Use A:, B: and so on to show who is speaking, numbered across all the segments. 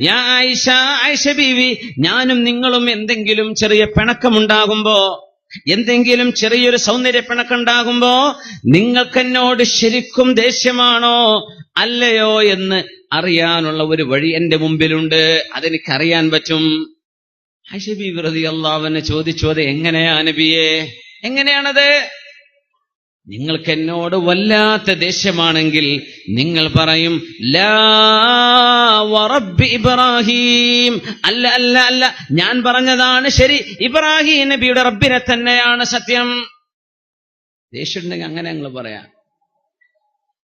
A: യാ ആയിഷ ആയിഷ ബീവി ഞാനും നിങ്ങളും എന്തെങ്കിലും ചെറിയ പിണക്കമുണ്ടാകുമ്പോ എന്തെങ്കിലും ചെറിയൊരു സൗന്ദര്യ പിണക്കുണ്ടാകുമ്പോ നിങ്ങൾക്കെന്നോട് ശരിക്കും ദേഷ്യമാണോ? അല്ലയോ എന്ന് അറിയാനുള്ള ഒരു വഴി എന്റെ മുമ്പിലുണ്ട്. അതെനിക്ക് അറിയാൻ പറ്റും ഹഷബി വൃതി അള്ളാവനെ ചോദിച്ചു അത് എങ്ങനെയാ നബിയെ? എങ്ങനെയാണത്? നിങ്ങൾക്ക് എന്നോട് വല്ലാത്ത ദേഷ്യമാണെങ്കിൽ നിങ്ങൾ പറയും ലാ ഇബ്രാഹിം. അല്ല അല്ല അല്ല. ഞാൻ പറഞ്ഞതാണ് ശരി. ഇബ്രാഹിം നബിയുടെ റബ്ബിനെ തന്നെയാണ് സത്യം. ദേഷ്യമുണ്ടെങ്കിൽ അങ്ങനെ ഞങ്ങൾ പറയാം.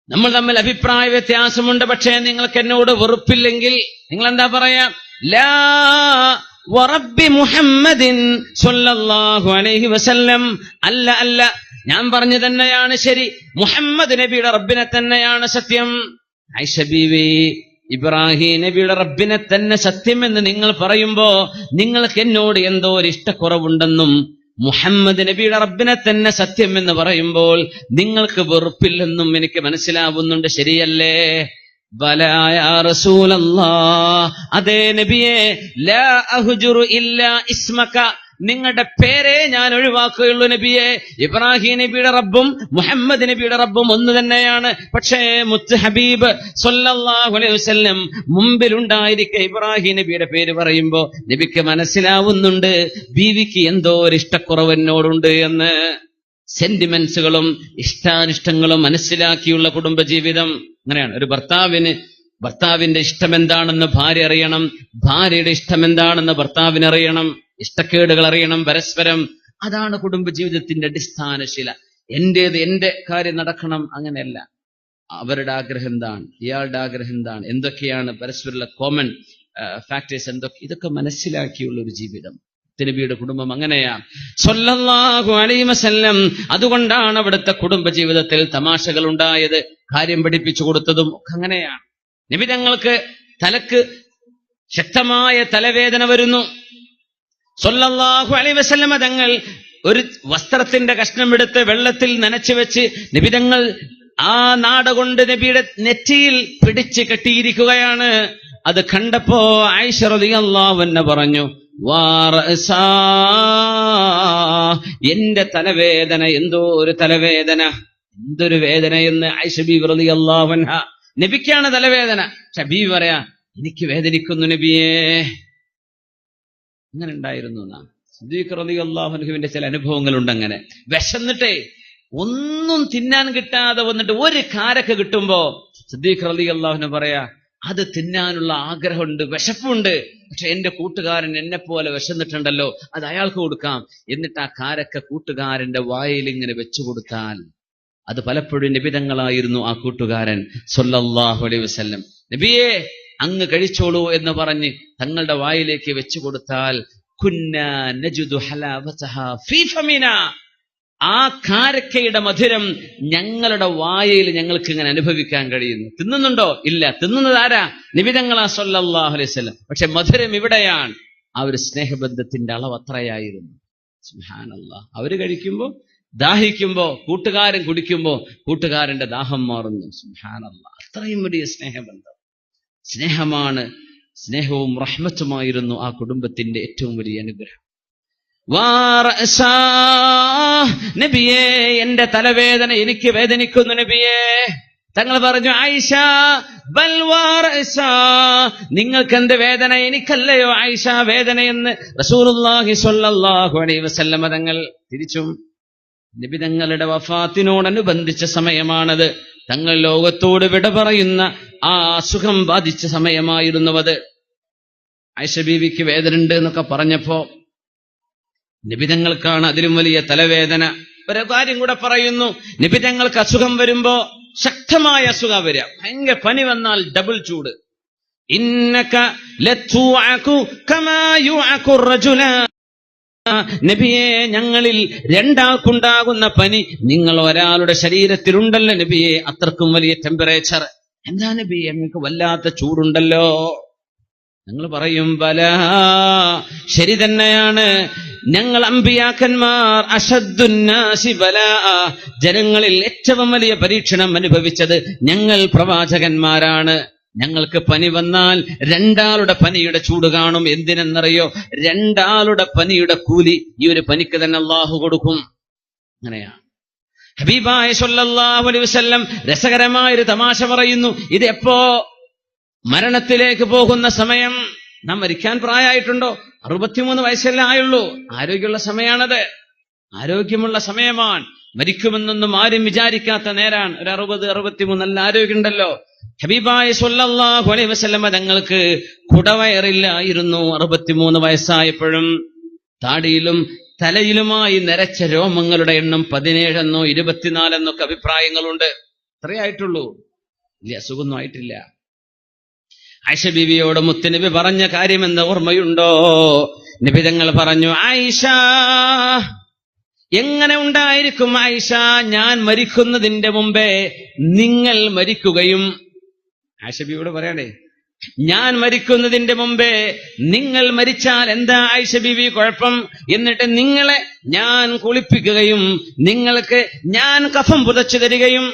A: നമ്മൾ തമ്മിൽ അഭിപ്രായ വ്യത്യാസമുണ്ട്. പക്ഷേ നിങ്ങൾക്ക് എന്നോട് വെറുപ്പില്ലെങ്കിൽ നിങ്ങൾ എന്താ പറയാ? ലാ വറബ്ബി മുഹമ്മദിൻ സ്വല്ലല്ലാഹു അലൈഹി വസല്ലം. അല്ല അല്ല. ഞാൻ പറഞ്ഞു തന്നെയാണ് ശരി. മുഹമ്മദ് നബിയുടെ റബ്ബിനെ തന്നെയാണ് സത്യം. ഐഷ ബീവി ഇബ്രാഹിം നബിയുടെ റബ്ബിനെ തന്നെ സത്യമെന്ന് നിങ്ങൾ പറയുമ്പോ നിങ്ങൾക്ക് എന്നോട് എന്തോ ഒരു ഇഷ്ടക്കുറവുണ്ടെന്നും മുഹമ്മദ് നബിയുടെ റബ്ബിനെ തന്നെ സത്യം എന്ന് പറയുമ്പോൾ നിങ്ങൾക്ക് വെറുപ്പില്ലെന്നും എനിക്ക് മനസ്സിലാവുന്നുണ്ട് ശരിയല്ലേ? അതേ നബിയെ ലാ അഹ്ജുറു ഇല്ലാ ഇസ്മക. നിങ്ങളുടെ പേരെ ഞാൻ ഒഴിവാക്കുകയുള്ളൂ നബിയെ. ഇബ്രാഹിം നബിയുടെ റബ്ബും മുഹമ്മദ് നബിയുടെ റബ്ബും ഒന്ന് തന്നെയാണ്. പക്ഷേ മുത്ത് ഹബീബ് അലൈഹി വസല്ലം മുമ്പിലുണ്ടായിരിക്കെ ഇബ്രാഹിം നബിയുടെ പേര് പറയുമ്പോ നബിക്ക് മനസ്സിലാവുന്നുണ്ട് ബീവിക്ക് എന്തോ ഒരു ഇഷ്ടക്കുറവ് എന്നോടുണ്ട് എന്ന്. സെന്റിമെന്റ്സുകളും ഇഷ്ടാനിഷ്ടങ്ങളും മനസ്സിലാക്കിയുള്ള കുടുംബജീവിതം. അങ്ങനെയാണ്. ഒരു ഭർത്താവിന് ഭർത്താവിന്റെ ഇഷ്ടം എന്താണെന്ന് ഭാര്യ അറിയണം ഭാര്യയുടെ ഇഷ്ടം എന്താണെന്ന് ഭർത്താവിന് അറിയണം. ഇഷ്ടക്കേടുകൾ അറിയണം പരസ്പരം അതാണ് കുടുംബജീവിതത്തിന്റെ അടിസ്ഥാനശില എന്റേത് എന്റെ കാര്യം നടക്കണം അങ്ങനെയല്ല. അവരുടെ ആഗ്രഹം എന്താണ്? ഇയാളുടെ ആഗ്രഹം എന്താണ്? എന്തൊക്കെയാണ് പരസ്പരമുള്ള കോമൺ ഫാക്ടേഴ്സ് എന്തൊക്കെ? ഇതൊക്കെ മനസ്സിലാക്കിയുള്ള ഒരു ജീവിതം. നബിയുടെ കുടുംബം അങ്ങനെയാ. സല്ലല്ലാഹു അലൈഹി വസല്ലം അതുകൊണ്ടാണ് അവിടുത്തെ കുടുംബ ജീവിതത്തിൽ തമാശകൾ ഉണ്ടായത്. കാര്യം പഠിപ്പിച്ചു കൊടുത്തതും ഒക്കെ അങ്ങനെയാണ് നബി തങ്ങൾക്ക് തലക്ക് ശക്തമായ തലവേദന വരുന്നു. സല്ലല്ലാഹു അലൈഹി വസല്ലമ തങ്ങൾ ഒരു വസ്ത്രത്തിന്റെ കഷ്ണം എടുത്ത് വെള്ളത്തിൽ നനച്ചു വെച്ച് നിബിതങ്ങൾ ആ നാട കൊണ്ട് നബിയുടെ നെറ്റിയിൽ പിടിച്ച് കെട്ടിയിരിക്കുകയാണ്. അത് കണ്ടപ്പോ ആയിഷ റളിയല്ലാഹു അൻഹ പറഞ്ഞു എന്റെ തലവേദന എന്തോ ഒരു തലവേദന എന്തൊരു വേദന എന്ന് ആയിഷ ബി റളിയല്ലാഹു അൻഹ. നബിക്കാണ് തലവേദന. ഷബീ പറയാ എനിക്ക് വേദനിക്കുന്നു നബിയേ. അങ്ങനെ ഉണ്ടായിരുന്നു എന്നാണ് സിദ്ദീഖ് റളിയല്ലാഹുവിന്റെ ചില അനുഭവങ്ങളുണ്ട് അങ്ങനെ വിശന്നിട്ടേ ഒന്നും തിന്നാൻ കിട്ടാതെ വന്നിട്ട് ഒരു കാരക്ക കിട്ടുമ്പോ സിദ്ദീഖ് അള്ളാഹുന് പറയാ അത് തിന്നാനുള്ള ആഗ്രഹമുണ്ട് വിശപ്പുണ്ട്. പക്ഷെ എന്റെ കൂട്ടുകാരൻ എന്നെ പോലെ വിശന്നിട്ടുണ്ടല്ലോ അത് അയാൾക്ക് കൊടുക്കാം. എന്നിട്ട് ആ കാരക്ക കൂട്ടുകാരന്റെ വായിൽ ഇങ്ങനെ വെച്ചു കൊടുത്താൽ അത് പലപ്പോഴും നിബിതങ്ങളായിരുന്നു ആ കൂട്ടുകാരൻ. സൊല്ലാഹു അലൈഹി വസ്ല്ലം. നബിയെ അങ്ങ് കഴിച്ചോളൂ എന്ന് പറഞ്ഞ് തങ്ങളുടെ വായിലേക്ക് വെച്ചു കൊടുത്താൽ ആ കാരക്കയുടെ മധുരം ഞങ്ങളുടെ വായയിൽ ഞങ്ങൾക്ക് ഇങ്ങനെ അനുഭവിക്കാൻ കഴിയുന്നു. തിന്നുന്നുണ്ടോ? ഇല്ല. തിന്നുന്നത് ആരാ? നിബിതങ്ങളാ സല്ലല്ലാഹു അലൈഹി വസല്ലം. പക്ഷെ മധുരം ഇവിടെയാണ്. ആ ഒരു സ്നേഹബന്ധത്തിന്റെ അളവ് അത്രയായിരുന്നു. അവർ കഴിക്കുമ്പോ ദാഹിക്കുമ്പോ കൂട്ടുകാരൻ കുടിക്കുമ്പോ കൂട്ടുകാരന്റെ ദാഹം മാറുന്നു. സുഹാനല്ല അത്രയും വലിയ സ്നേഹബന്ധം. സ്നേഹമാണ് സ്നേഹവും റഹ്മത്തുമായിരുന്നു ആ കുടുംബത്തിന്റെ ഏറ്റവും വലിയ അനുഗ്രഹം. നബിയേ എന്റെ തലവേദന എനിക്ക് വേദനിക്കുന്നു നബിയേ. തങ്ങൾ പറഞ്ഞു ആയിഷ നിങ്ങൾക്ക് എന്ത് വേദന? എനിക്കല്ലയോ ആയിഷ റസൂലുള്ളാഹി സ്വല്ലല്ലാഹു അലൈഹി വസല്ലമ തങ്ങൾ തിരിച്ചും നബി തങ്ങളുടെ വഫാത്തിനോടനുബന്ധിച്ച സമയമാണത്. തങ്ങൾ ലോകത്തോട് വിട പറയുന്ന ആ അസുഖം ബാധിച്ച സമയമായിരുന്നു അത് ആയിഷ ബീവിക്ക് വേദന ഉണ്ട് എന്നൊക്കെ പറഞ്ഞപ്പോ നിബിതങ്ങൾക്കാണ് അതിലും വലിയ തലവേദന. ഒരു കാര്യം കൂടെ പറയുന്നു. നിബിതങ്ങൾക്ക് അസുഖം വരുമ്പോ ശക്തമായ അസുഖം വരിക. ഭയങ്കര പനി വന്നാൽ ഡബിൾ ചൂട്. നബിയെ ഞങ്ങളിൽ രണ്ടാൾക്കുണ്ടാകുന്ന പനി നിങ്ങൾ ഒരാളുടെ ശരീരത്തിലുണ്ടല്ലോ നബിയെ. അത്രക്കും വലിയ ടെമ്പറേച്ചർ എന്താ ബി നിങ്ങൾക്ക് വല്ലാത്ത ചൂടുണ്ടല്ലോ? നിങ്ങൾ പറയും പല ശരി തന്നെയാണ്. ഞങ്ങൾ അമ്പിയാക്കന്മാർ അഷദ്ദുന്നാസി ബല ജനങ്ങളിൽ ഏറ്റവും വലിയ പരീക്ഷണം അനുഭവിച്ചത് ഞങ്ങൾ പ്രവാചകന്മാരാണ്. ഞങ്ങൾക്ക് പനി വന്നാൽ രണ്ടാളുടെ പനിയുടെ ചൂട് കാണും. എന്തിനെന്നറിയോ? രണ്ടാളുടെ പനിയുടെ കൂലി ഈ ഒരു പനിക്ക് തന്നെ അള്ളാഹു കൊടുക്കും. അങ്ങനെയാണ്. ഹബീബായ സൊല്ലാഹു അലൈഹി വസല്ലം രസകരമായ ഒരു തമാശ പറയുന്നു. ഇത് എപ്പോ മരണത്തിലേക്ക് പോകുന്ന സമയം? നാം മരിക്കാൻ പ്രായമായിട്ടുണ്ടോ? അറുപത്തിമൂന്ന് വയസ്സല്ലേ ആയുള്ളൂ. ആരോഗ്യമുള്ള സമയമാണത് ആരോഗ്യമുള്ള സമയമാണ്. മരിക്കുമെന്നൊന്നും ആരും വിചാരിക്കാത്ത നേരാണ്. ഒരു അറുപത് അറുപത്തിമൂന്ന് നല്ല ആരോഗ്യമുണ്ടല്ലോ. ഹബീബായ സൊല്ലാഹു അലൈഹി വസല്ലമ തങ്ങൾക്ക് കുടവയറില്ലായിരുന്നു. അറുപത്തിമൂന്ന് വയസ്സായപ്പോഴും താടിയിലും തലയിലുമായി നരച്ച രോമങ്ങളുടെ എണ്ണം പതിനേഴെന്നോ ഇരുപത്തിനാലെന്നൊക്കെ അഭിപ്രായങ്ങളുണ്ട്. അത്രയായിട്ടുള്ളൂ ഇല്ല അസുഖമൊന്നും ആയിട്ടില്ല. ആയിഷ മുത്തുനബി പറഞ്ഞ എന്ന ഓർമ്മയുണ്ടോ? നബി തങ്ങൾ പറഞ്ഞു ആയിഷ എങ്ങനെ ഉണ്ടായിരിക്കും ആയിഷ? ഞാൻ മരിക്കുന്നതിന്റെ മുമ്പേ നിങ്ങൾ മരിക്കുകയും. ആയിഷ പറയണേ ഞാൻ മരിക്കുന്നതിന്റെ മുമ്പേ നിങ്ങൾ മരിച്ചാൽ എന്താ ആയിഷ ബിവി കുഴപ്പം? എന്നിട്ട് നിങ്ങളെ ഞാൻ കുളിപ്പിക്കുകയും നിങ്ങൾക്ക് ഞാൻ കഫം പുതച്ചു തരികയും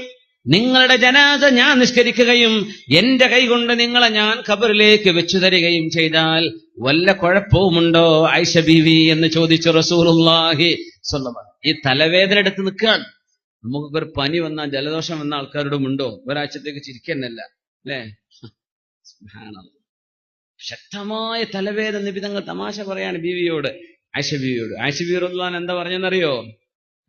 A: നിങ്ങളുടെ ജനാദ ഞാൻ നിഷ്കരിക്കുകയും എന്റെ കൈകൊണ്ട് നിങ്ങളെ ഞാൻ ഖബറിലേക്ക് വെച്ചു തരികയും ചെയ്താൽ വല്ല കുഴപ്പവുമുണ്ടോ ആയിഷ ബീവി എന്ന് ചോദിച്ചു റസൂലുള്ളാഹി? സ്വന്തമാണ് ഈ തലവേദന എടുത്ത് നിൽക്കാൻ നമുക്കൊക്കെ ഒരു പനി വന്നാൽ ജലദോഷം വന്ന ആൾക്കാരോടും ഉണ്ടോ ഒരാഴ്ചത്തേക്ക് ചിരിക്കുന്നല്ല അല്ലേ. ശക്തമായ തലവേദ നിബിതങ്ങൾ തമാശ പറയാണ് ബീവിയോട് ആയിഷ ബീവിയോട്. ആയിഷ ബീവി എന്താ പറഞ്ഞെന്നറിയോ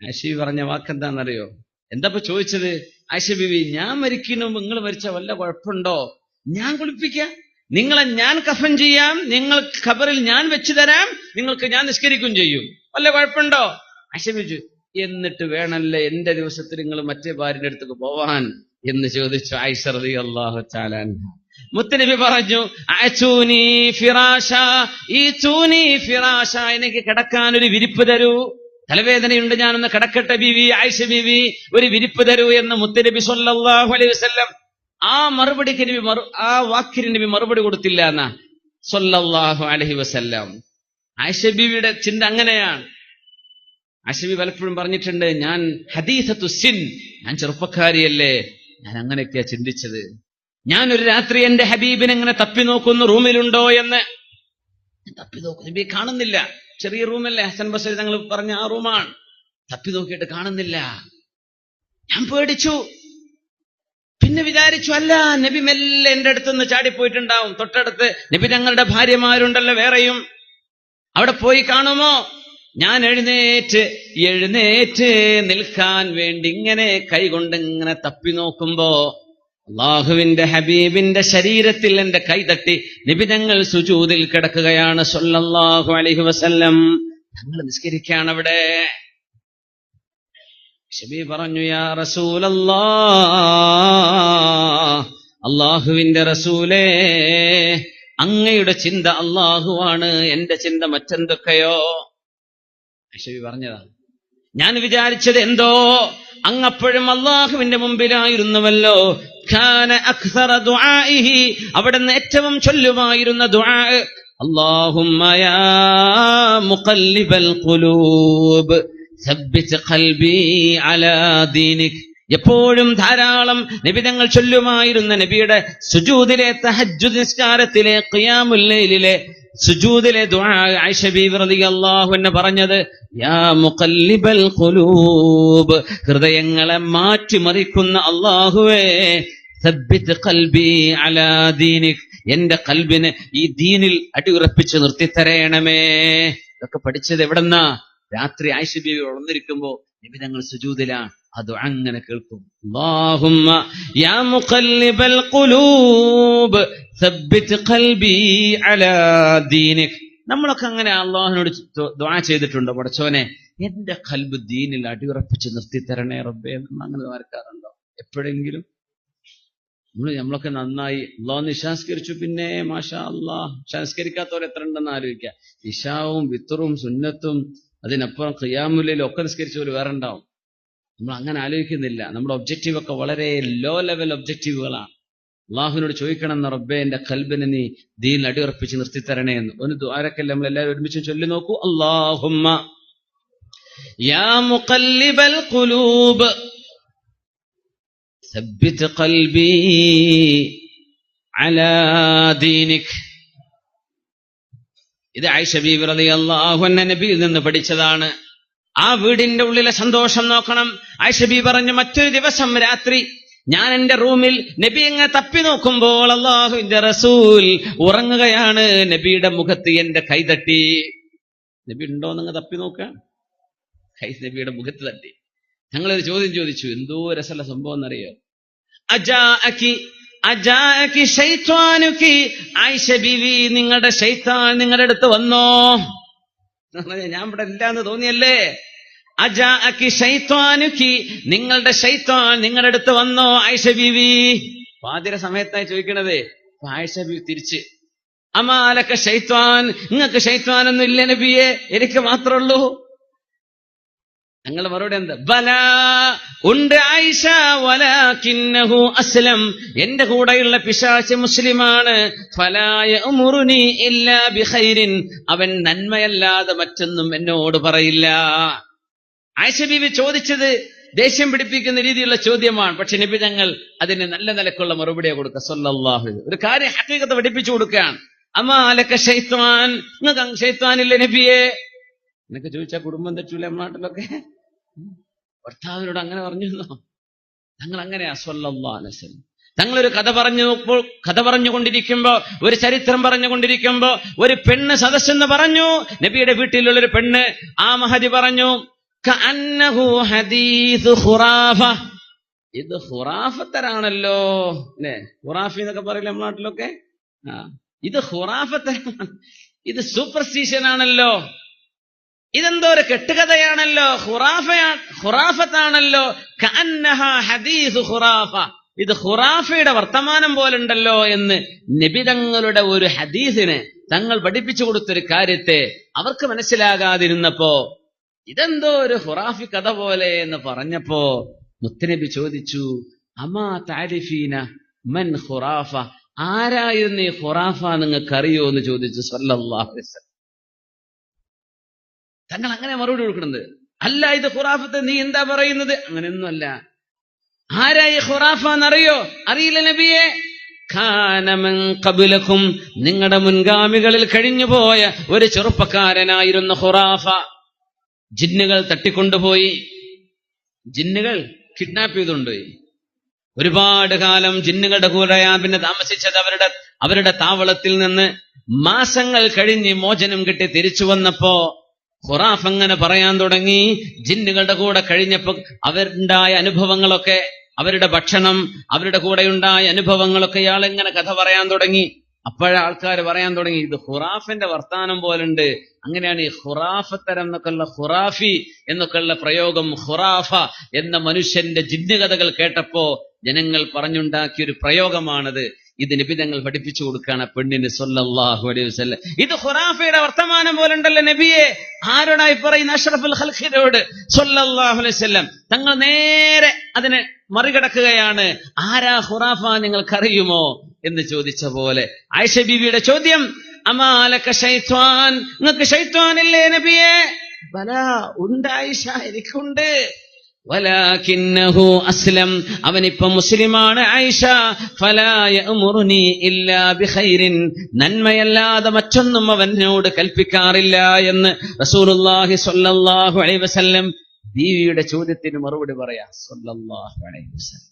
A: ആയിഷ പറഞ്ഞ വാക്കെന്താണെന്നറിയോ? എന്താ ഇപ്പൊ ചോദിച്ചത്? ആയിഷ ബീവി ഞാൻ മരിക്കുന്നു നിങ്ങൾ മരിച്ച വല്ല കുഴപ്പമുണ്ടോ? ഞാൻ കുളിപ്പിക്കാം. നിങ്ങളെ ഞാൻ കഫൻ ചെയ്യാം. നിങ്ങൾ ഖബറിൽ ഞാൻ വെച്ചു തരാം. നിങ്ങൾക്ക് ഞാൻ നിഷ്കരിക്കും ചെയ്യും. വല്ല കുഴപ്പമുണ്ടോ? ബീവി എന്നിട്ട് വേണല്ലേ എന്റെ ദിവസത്തിൽ നിങ്ങൾ മറ്റേ ഭാര്യയുടെ അടുത്തേക്ക് പോവാൻ? എന്ന് ചോദിച്ചു ആയിഷ അള്ളാഹു ചാലാൻ മുത്തനബി പറഞ്ഞു "അഅ്തൂനി ഫിറാശ ഈതൂനി ഫിറാഷ എനിക്ക് കിടക്കാൻ ഒരു വിരിപ്പ് തരൂ. തലവേദനയുണ്ട് ഞാനൊന്ന് കിടക്കട്ടെ ബീവി ആയിഷ ബീവി ഒരു വിരിപ്പ് തരൂ എന്ന് മുത്തനബി സൊല്ലാഹു അലൈഹി വസല്ലം ആ മറുപടിക്ക് നബി മറു ആ വാക്കിന് നബി മറുപടി കൊടുത്തില്ല എന്നാ. സൊല്ലാഹു അലഹി വസ്ല്ലാം. ആയിഷ ബീവിയുടെ ചിന്ത അങ്ങനെയാണ്. ബീവി പലപ്പോഴും പറഞ്ഞിട്ടുണ്ട് ഞാൻ ഹദീസത്തു സിൻ ഞാൻ ചെറുപ്പക്കാരിയല്ലേ ഞാൻ അങ്ങനെയൊക്കെയാ ചിന്തിച്ചത്. ഞാൻ ഒരു രാത്രി എന്റെ ഹബീബിനെ ഇങ്ങനെ തപ്പി നോക്കുന്നു റൂമിലുണ്ടോ എന്ന്. തപ്പി നോക്കുന്നു നബി കാണുന്നില്ല. ചെറിയ റൂമല്ലേ? ഹസൻ ബസരി തങ്ങൾ പറഞ്ഞ ആ റൂമാണ്. തപ്പി നോക്കിയിട്ട് കാണുന്നില്ല. ഞാൻ പേടിച്ചു. പിന്നെ വിചാരിച്ചു അല്ല നബി മെല്ലെ എന്റെ അടുത്തുനിന്ന് ചാടിപ്പോയിട്ടുണ്ടാവും. തൊട്ടടുത്ത് നബി ഞങ്ങളുടെ ഭാര്യമാരുണ്ടല്ലോ വേറെയും. അവിടെ പോയി കാണുമോ? ഞാൻ എഴുന്നേറ്റ് എഴുന്നേറ്റ് നിൽക്കാൻ വേണ്ടി ഇങ്ങനെ കൈകൊണ്ട് ഇങ്ങനെ തപ്പി നോക്കുമ്പോ അള്ളാഹുവിന്റെ ഹബീബിന്റെ ശരീരത്തിൽ എന്റെ കൈതട്ടി നിബിതങ്ങൾ സുജൂതിൽ കിടക്കുകയാണ് സൊല്ലാഹു അലഹി വസല്ലം. ഞങ്ങൾ നിസ്കരിക്കുകയാണ് അവിടെ. ഷബി പറഞ്ഞു യാ റസൂലല്ലാ അള്ളാഹുവിന്റെ റസൂലേ അങ്ങയുടെ ചിന്ത അള്ളാഹുവാണ് എന്റെ ചിന്ത മറ്റെന്തൊക്കെയോ? ഷബി പറഞ്ഞതാണ്. ഞാൻ വിചാരിച്ചത് എന്തോ അങ്ങപ്പോഴും അള്ളാഹുവിന്റെ മുമ്പിലായിരുന്നുവല്ലോ അവിടുന്ന് ഏറ്റവും ചൊല്ലുമായിരുന്ന ദുആ اللهم يا مقلب القلوب ثبت قلبي على دينك എപ്പോഴും ധാരാളം നബിതങ്ങൾ ചൊല്ലുമായിരുന്ന നബിയുടെ സുജൂദിലെ തഹജ്ജുദ് നിസ്കാരത്തിലെ ഖിയാമുല്ലൈലിലെ സുജൂദിലെ ദുആ ആയിഷ ബീവി റളിയല്ലാഹു അൻഹ പറഞ്ഞത് യാ മുഖല്ലിബൽ ഖുലൂബ് ഹൃദയങ്ങളെ മാറ്റിമറിക്കുന്ന അല്ലാഹുവേ എന്റെ കൽബിനെ ഈ ദീനിൽ അടിയുറപ്പിച്ച് നിർത്തിത്തരയണമേ. ഇതൊക്കെ പഠിച്ചത് എവിടെന്നാ? രാത്രി ആയിഷബി ഉണർന്നിരിക്കുമ്പോ നിബിധങ്ങൾ സുജൂതിലാണ് അത് അങ്ങനെ കേൾക്കും. നമ്മളൊക്കെ അങ്ങനെ അള്ളാഹിനോട് ദ്വാ ചെയ്തിട്ടുണ്ടോ പടച്ചോനെ എന്റെ കൽബ് ദീനിൽ അടിയുറപ്പിച്ച് നിർത്തിത്തരണേ റബ്ബേ എന്ന് അങ്ങനെ വരക്കാറുണ്ടോ എപ്പോഴെങ്കിലും നമ്മൾ നമ്മളൊക്കെ നന്നായി അള്ളാഹ് നിശാസ്കരിച്ചു പിന്നെ മാഷാ അള്ളാഹ് ശാസ്കരിക്കാത്തവർ എത്ര ഉണ്ടെന്ന് ആലോചിക്കുക ഇഷാവും വിത്തറും സുന്നത്തും അതിനപ്പുറം ഖിയാമുല്ലയിലും ഒക്കെ നിസ്കരിച്ചവർ വേറെ ഉണ്ടാവും. നമ്മൾ അങ്ങനെ ആലോചിക്കുന്നില്ല. നമ്മുടെ ഒബ്ജക്റ്റീവ് ഒക്കെ വളരെ ലോ ലെവൽ ഒബ്ജക്റ്റീവുകളാണ് അള്ളാഹുവിനോട് ചോദിക്കണം എന്ന റബ്ബെ എന്റെ കൽബിനെ നീ ദീനിൽ അടിയുറപ്പിച്ച് നിർത്തിത്തരണേ എന്ന്. ഒന്ന് ദ്വാരക്കല്ല നമ്മൾ എല്ലാവരും ഒരുമിച്ച് ചൊല്ലി നോക്കൂ. അള്ളാഹുമ്മ യാ മുഖല്ലിബൽ ثبت قلبي على دينك ഇത് ആയിഷ ബീബി റളിയല്ലാഹു അൻഹ നബിയിൽ നിന്ന് പഠിച്ചതാണ് ആ വീടിന്റെ ഉള്ളിലെ സന്തോഷം നോക്കണം ആയിഷ ബീബി പറഞ്ഞു മറ്റൊരു ദിവസം രാത്രി ഞാൻ എന്റെ റൂമിൽ നബി എങ്ങനെ തപ്പി നോക്കുമ്പോൾ അള്ളാഹുവിന്റെ റസൂൽ ഉറങ്ങുകയാണ് നബിയുടെ മുഖത്ത് എന്റെ കൈ തട്ടി നബി ഉണ്ടോ എന്നങ്ങ് തപ്പി നോക്കുക കൈ നബിയുടെ മുഖത്ത് തട്ടി ഞങ്ങളൊരു ചോദ്യം ചോദിച്ചു എന്തോ രസമുള്ള സംഭവം എന്നറിയോ ആയിഷ ബിവി നിങ്ങളുടെ ശൈത്താൻ നിങ്ങളുടെ അടുത്ത് വന്നോ? ഞാൻ ഇവിടെ ഇല്ലാന്ന് തോന്നിയല്ലേ? അജാഅക്കി ഷൈത്വാനുക്കി നിങ്ങളുടെ ശൈത്താൻ നിങ്ങളുടെ അടുത്ത് വന്നോ ആയിഷ ബിവി? പാതിര സമയത്തായി ചോദിക്കണത്. ആയിഷ ബിവി തിരിച്ച് അമാലക്ക ശൈത്വാൻ നിങ്ങൾക്ക് ഷൈത്വാനൊന്നും ഇല്ല നബിയെ? എനിക്ക് മാത്രമുള്ളൂ ഞങ്ങൾ മറുപടി എന്താ? ബല ഉണ്ട് ആയിഷ വലാകിന്നഹു അസ്ലം. എന്റെ കൂടെയുള്ള പിശാച്ച് മുസ്ലിമാണ്. ഫലായ മുറുനി ഇല്ലാ ബിഖൈരിൻ. അവൻ നന്മയല്ലാതെ മറ്റൊന്നും എന്നോട് പറയില്ല. ആയിഷ ബീവി ചോദിച്ചത് ദേഷ്യം പിടിപ്പിക്കുന്ന രീതിയിലുള്ള ചോദ്യമാണ്. പക്ഷെ നബി ഞങ്ങൾ അതിന് നല്ല നിലക്കുള്ള മറുപടിയെ കൊടുക്കുക സല്ലല്ലാഹു ഒരു കാര്യം ഹക്കീകത്ത് പഠിപ്പിച്ചു കൊടുക്കുകയാണ്. അമാലക്ക ഷൈത്വാൻ നിങ്ങൾക്ക് ഷൈത്വാനില്ല നബിയെ? എന്നൊക്കെ ചോദിച്ചാൽ കുടുംബം തെറ്റൂല നാട്ടിലൊക്കെ ഭർത്താവിനോട് അങ്ങനെ പറഞ്ഞിരുന്നോ? തങ്ങൾ അങ്ങനെ വസല്ലം. തങ്ങളൊരു കഥ പറഞ്ഞു നോക്കുമ്പോൾ കഥ പറഞ്ഞുകൊണ്ടിരിക്കുമ്പോ ഒരു ചരിത്രം പറഞ്ഞുകൊണ്ടിരിക്കുമ്പോ ഒരു പെണ്ണ് സദസ്സെന്ന് പറഞ്ഞു. നബിയുടെ വീട്ടിലുള്ള ഒരു പെണ്ണ് ആ മഹതി പറഞ്ഞു "കഅന്നഹു ഹദീസു ഖുറാഫ. ഇത് ഹുറാഫത്തരാണല്ലോ അല്ലേ? ഹുറാഫി എന്നൊക്കെ പറയില്ല നമ്മുടെ നാട്ടിലൊക്കെ? ഇത് ഹുറാഫത്തരാണ് ഇത് സൂപ്പർസ്റ്റീഷ്യൻ ആണല്ലോ. ഇതെന്തോ ഒരു കെട്ടുകഥയാണല്ലോ. കഅന്നഹ ഹദീസ് ഖുറാഫ. ഇത് ഖുറാഫയുടെ വർത്തമാനം പോലുണ്ടല്ലോ എന്ന് നിബിതങ്ങളുടെ ഒരു ഹദീസിന് തങ്ങൾ പഠിപ്പിച്ചു കൊടുത്തൊരു കാര്യത്തെ അവർക്ക് മനസ്സിലാകാതിരുന്നപ്പോ ഇതെന്തോ ഒരു ഹുറാഫി കഥ പോലെ എന്ന് പറഞ്ഞപ്പോ മുത്തനബി ചോദിച്ചു അമാ താരിഫീന മൻ ഖുറാഫ? ആരായിരുന്നു ഈ ഖുറാഫ നിങ്ങൾക്കറിയോ? എന്ന് ചോദിച്ചു സല്ലല്ലാഹു അലൈഹി വസല്ലം. തങ്ങൾ അങ്ങനെ മറുപടി കൊടുക്കുന്നത് അല്ല ഇത് ഖുറാഫത്ത് നീ എന്താ പറയുന്നത്? അങ്ങനെയൊന്നുമല്ല. ആരായി ഖുറാഫ എന്നറിയോ അറിയില്ല നബിയെ. ഖബലക്കും. നിങ്ങളുടെ മുൻഗാമികളിൽ കഴിഞ്ഞുപോയ ഒരു ചെറുപ്പക്കാരനായിരുന്നു ഖുറാഫ. ജിന്നുകൾ തട്ടിക്കൊണ്ടുപോയി. ജിന്നുകൾ കിഡ്നാപ്പ് ചെയ്തുകൊണ്ടുപോയി ഒരുപാട് കാലം ജിന്നുകളുടെ കൂടെയാ പിന്നെ താമസിച്ചത് അവരുടെ അവരുടെ താവളത്തിൽ നിന്ന് മാസങ്ങൾ കഴിഞ്ഞ് മോചനം കിട്ടി തിരിച്ചു വന്നപ്പോ ഖുറാഫ് അങ്ങനെ പറയാൻ തുടങ്ങി. ജിന്നുകളുടെ കൂടെ കഴിഞ്ഞപ്പോൾ അവരുണ്ടായ അനുഭവങ്ങളൊക്കെ അവരുടെ ഭക്ഷണം അവരുടെ കൂടെ ഉണ്ടായ അനുഭവങ്ങളൊക്കെ ഇയാൾ ഇങ്ങനെ കഥ പറയാൻ തുടങ്ങി. അപ്പോഴ ആൾക്കാർ പറയാൻ തുടങ്ങി ഇത് ഖുറാഫിന്റെ വർത്താനം പോലുണ്ട്. അങ്ങനെയാണ് ഈ ഖുറാഫത്തരം എന്നൊക്കെയുള്ള ഖുറാഫി എന്നൊക്കെയുള്ള പ്രയോഗം ഖുറാഫ എന്ന മനുഷ്യന്റെ ജിന്നുകഥകൾ കേട്ടപ്പോ ജനങ്ങൾ പറഞ്ഞുണ്ടാക്കിയ ഒരു പ്രയോഗമാണത്. ഇത് നബി തങ്ങൾ പഠിപ്പിച്ചു കൊടുക്കുകയാണ് പെണ്ണിന് സൊല്ലാഹു അലൈഹി വസല്ലം. ഇത് ഖുറാഫയുടെ വർത്തമാനം പോലെ ഉണ്ടല്ലോ നബിയെ. ആരോടായി പറയുന്ന അഷ്റഫുൽ ഖൽഖിനോട്? സല്ലല്ലാഹു അലൈഹി വസല്ലം. തങ്ങൾ നേരെ അതിനെ മറികടക്കുകയാണ്. ആരാ ഖുറാഫ നിങ്ങൾക്കറിയുമോ എന്ന് ചോദിച്ച പോലെ. ആയിഷ ബിബിയുടെ ചോദ്യം അമാലക്ക ഷൈത്വാൻ നിങ്ങൾക്ക് ഷൈത്വാനില്ലേ നബിയെ? ബല ഉണ്ട് ആയിഷ എനിക്കുണ്ട്. അസ്ലം. അവനിപ്പം മുസ്ലിമാണ് ആയിഷ നന്മയല്ലാതെ മറ്റൊന്നും അവനോട് കൽപ്പിക്കാറില്ല എന്ന് അലൈഹി വസല്ലം ബീവിയുടെ ചോദ്യത്തിന് മറുപടി പറയാം. വസല്ലം.